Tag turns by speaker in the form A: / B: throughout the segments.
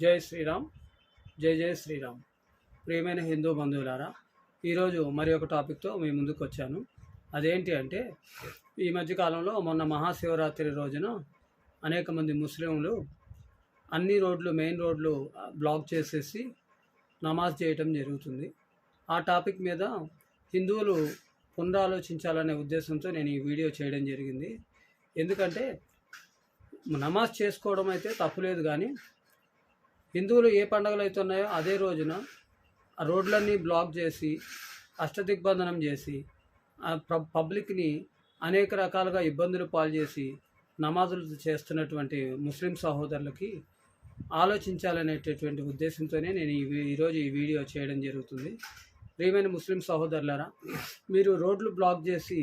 A: జై శ్రీరామ్ జై జై శ్రీరామ్. ప్రియమైన హిందూ బంధువులారా ఈరోజు మరి ఒక టాపిక్తో మీ ముందుకు వచ్చాను. అదేంటి అంటే ఈ మధ్యకాలంలో మొన్న మహాశివరాత్రి రోజున అనేక మంది ముస్లింలు అన్ని రోడ్లు మెయిన్ రోడ్లు బ్లాక్ చేసేసి నమాజ్ చేయటం జరుగుతుంది. ఆ టాపిక్ మీద హిందువులు పునరాలోచించాలనే ఉద్దేశంతో నేను ఈ వీడియో చేయడం జరిగింది. ఎందుకంటే నమాజ్ చేసుకోవడం అయితే తప్పులేదు కానీ హిందువులు ఏ పండుగలు అయితే ఉన్నాయో అదే రోజున రోడ్లన్నీ బ్లాక్ చేసి అష్టదిగ్బంధనం చేసి పబ్లిక్ని అనేక రకాలుగా ఇబ్బందులు పాలు చేసి నమాజులు చేస్తున్నటువంటి ముస్లిం సహోదరులకి ఆలోచించాలనేటటువంటి ఉద్దేశంతోనే నేను ఈ వీ- ఈరోజు ఈ వీడియో చేయడం జరుగుతుంది. ప్రియమైన ముస్లిం సహోదరులారా మీరు రోడ్లు బ్లాక్ చేసి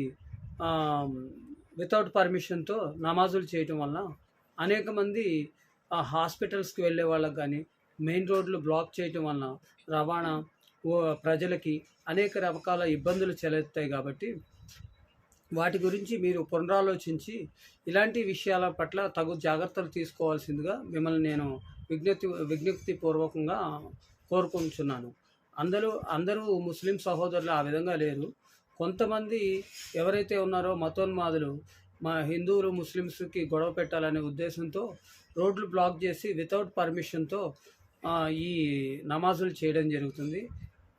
A: వితౌట్ పర్మిషన్తో నమాజులు చేయటం వల్ల అనేక మంది ఆ హాస్పిటల్స్కి వెళ్ళే వాళ్ళకి కానీ మెయిన్ రోడ్లు బ్లాక్ చేయటం వలన రవాణా ఓ ప్రజలకి అనేక రకాల ఇబ్బందులు చెలెత్తాయి కాబట్టి వాటి గురించి మీరు పునరాలోచించి ఇలాంటి విషయాల పట్ల తగు జాగ్రత్తలు తీసుకోవాల్సిందిగా మిమ్మల్ని నేను విజ్ఞప్తి విజ్ఞప్తి పూర్వకంగా కోరుకుంటున్నాను. అందరూ అందరూ ముస్లిం సహోదరులు ఆ విధంగా లేరు. కొంతమంది ఎవరైతే ఉన్నారో మతోన్మాదులు మా హిందువులు ముస్లిమ్స్కి గొడవ పెట్టాలనే ఉద్దేశంతో రోడ్లు బ్లాక్ చేసి వితౌట్ పర్మిషన్తో ఈ నమాజులు చేయడం జరుగుతుంది.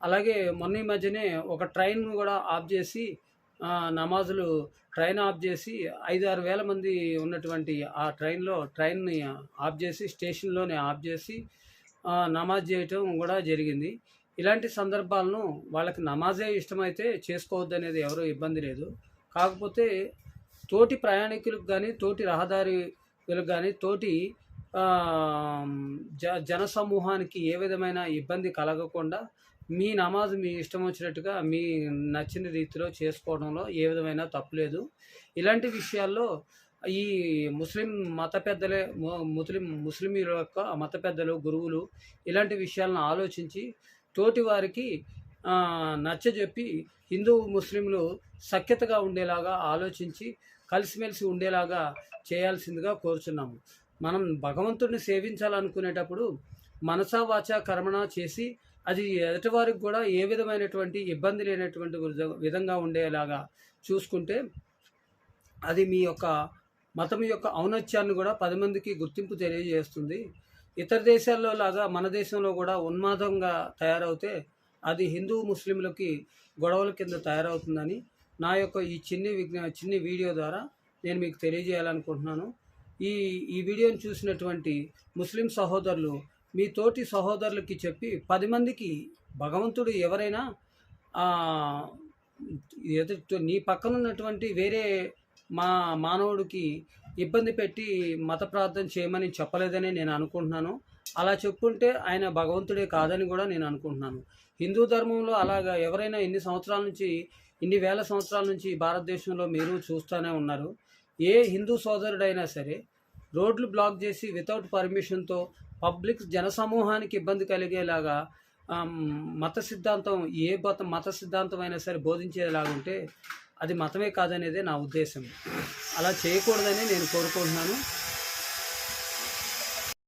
A: అలాగే మొన్న ఈ మధ్యనే ఒక ట్రైన్ కూడా ఆఫ్ చేసి నమాజులు ట్రైన్ ఆఫ్ చేసి ఐదు ఆరు వేల మంది ఉన్నటువంటి ఆ ట్రైన్లో ట్రైన్ని ఆఫ్ చేసి స్టేషన్లోనే ఆఫ్ చేసి నమాజ్ చేయటం కూడా జరిగింది. ఇలాంటి సందర్భాలను వాళ్ళకి నమాజే ఇష్టమైతే చేసుకోవద్దు అనేది ఎవరో ఇబ్బంది లేదు. కాకపోతే తోటి ప్రయాణికులకు కానీ తోటి రహదారి వీళ్ళకి కానీ తోటి జ జన సమూహానికి ఏ విధమైన ఇబ్బంది కలగకుండా మీ నమాజ్ మీ ఇష్టం వచ్చినట్టుగా మీ నచ్చిన రీతిలో చేసుకోవడంలో ఏ విధమైన తప్పులేదు ఇలాంటి విషయాల్లో ఈ ముస్లిం మత పెద్దలే ము- ముస్లిం ముస్లింల యొక్క మత పెద్దలు గురువులు ఇలాంటి విషయాలను ఆలోచించి తోటి వారికి నచ్చజెప్పి హిందూ ముస్లింలు సఖ్యతగా ఉండేలాగా ఆలోచించి కలిసిమెలిసి ఉండేలాగా చేయాల్సిందిగా కోరుచున్నాము. మనం భగవంతుడిని సేవించాలనుకునేటప్పుడు మనసా వాచ కర్మణ చేసి అది ఎదుటివారికి కూడా ఏ విధమైనటువంటి ఇబ్బంది లేనటువంటి విధ- విధంగా ఉండేలాగా చూసుకుంటే అది మీ యొక్క మతం యొక్క ఔన్నత్యాన్ని కూడా పది మందికి గుర్తింపు తెలియజేస్తుంది. ఇతర దేశాల్లో లాగా మన దేశంలో కూడా ఉన్మాదంగా తయారవుతే అది హిందూ ముస్లింలకి గొడవల కింద తయారవుతుందని నా యొక్క ఈ చిన్ని విజ్ఞా చిన్ని వీడియో ద్వారా నేను మీకు తెలియజేయాలనుకుంటున్నాను. ఈ ఈ వీడియోను చూసినటువంటి ముస్లిం సహోదరులు మీ తోటి సహోదరులకి చెప్పి పది మందికి భగవంతుడు ఎవరైనా ఎదుటి నీ పక్కన ఉన్నటువంటి వేరే మా మానవుడికి ఇబ్బంది పెట్టి మత ప్రార్థన చేయమని చెప్పలేదని నేను అనుకుంటున్నాను. అలా చెప్పుంటే ఆయన భగవంతుడే కాదని కూడా నేను అనుకుంటున్నాను. హిందూ ధర్మంలో అలాగా ఎవరైనా ఇన్ని సంవత్సరాల నుంచి ఇన్ని వేల సంవత్సరాల నుంచి భారతదేశంలో మీరు చూస్తూనే ఉన్నారు. ఏ హిందూ సోదరుడైనా సరే రోడ్లు బ్లాక్ చేసి వితౌట్ పర్మిషన్తో పబ్లిక్ జనసమూహానికి ఇబ్బంది కలిగేలాగా మత సిద్ధాంతం ఏ మత మత సిద్ధాంతం అయినా సరే బోధించేలాగా ఉంటే అది మతమే కాదనేదే నా ఉద్దేశం. అలా చేయకూడదని నేను కోరుకుంటున్నాను.